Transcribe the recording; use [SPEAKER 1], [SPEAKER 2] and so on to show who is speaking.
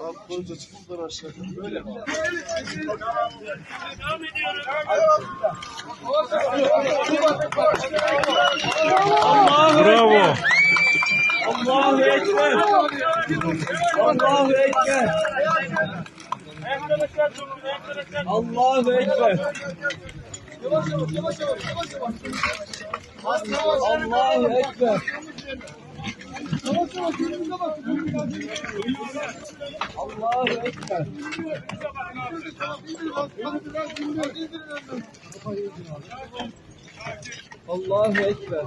[SPEAKER 1] Al koyunca çık buradan aşağı. Böyle mi? Devam ediyorum.
[SPEAKER 2] Bravo. Allahu Ekber. Allahu Ekber. Allahu Ekber. Yavaş yavaş yavaş yavaş yavaş yavaş. Allahu Ekber. Salak salak önümüze bak. Allah'a ekber. Allah'a ekber.